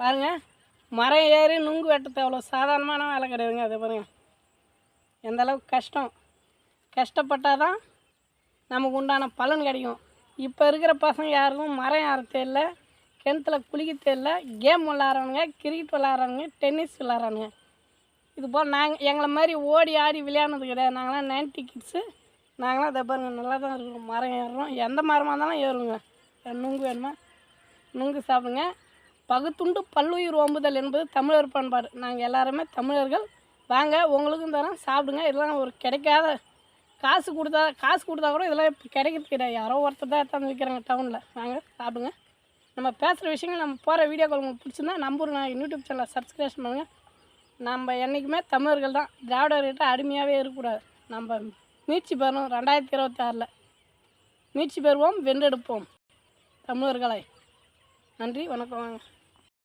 பாருங்கள் மரம் ஏறி நுங்கு வெட்டது அவ்வளோ சாதாரணமான வேலை கிடையாதுங்க அதை பாருங்க. எந்த அளவுக்கு கஷ்டம். கஷ்டப்பட்டால் தான் நமக்கு உண்டான பலன் கிடைக்கும். இப்போ இருக்கிற பசங்க யாருக்கும் மரம் ஏற தெரியல கிணத்துல குளிக்க தெரியல கேம் விளாட்றானுங்க கிரிக்கெட் விளாட்றானுங்க டென்னிஸ் விளாட்றானுங்க இது போல் நாங்கள் எங்களை மாதிரி ஓடி ஆடி விளையாடுனது கிடையாது. நாங்களாம் நைன்டி கிட்ஸு நாங்களாம் அதை பாருங்க நல்லா தான் இருக்கிறோம். மரம் ஏறுறோம். எந்த மரமாக இருந்தாலும் ஏறுங்க. நுங்கு வேணுமா? நுங்கு சாப்பிடுங்க. பகுத்துண்டு பல்லுயிர் ஓம்புதல் என்பது தமிழர் பண்பாடு. நாங்கள் எல்லாருமே தமிழர்கள். வாங்க உங்களுக்கும் தரோம் சாப்பிடுங்க. இதெல்லாம் ஒரு கிடைக்காத காசு கொடுத்தா காசு கொடுத்தா கூட இதெல்லாம் இப்போ கிடைக்கிறது கிடையாது. யாரோ ஒருத்தர் தான் எடுத்தாந்து விற்கிறாங்க டவுனில் வாங்க சாப்பிடுங்க. நம்ம பேசுகிற விஷயங்கள் நம்ம போகிற வீடியோ உங்களுக்கு பிடிச்சிருந்தா நம்பர் நான் யூடியூப் சேனலை சப்ஸ்கிரைப் பண்ணுங்கள் நம்ம என்றைக்குமே தமிழர்கள் தான். திராவிடர்கிட்ட அடிமையாகவே இருக்கக்கூடாது. நம்ம மீட்சி பெறணும் ரெண்டாயிரத்தி இருபத்தி ஆறில் மீட்சி பெறுவோம் வென்றெடுப்போம். தமிழர்களை நன்றி வணக்கம். வாங்க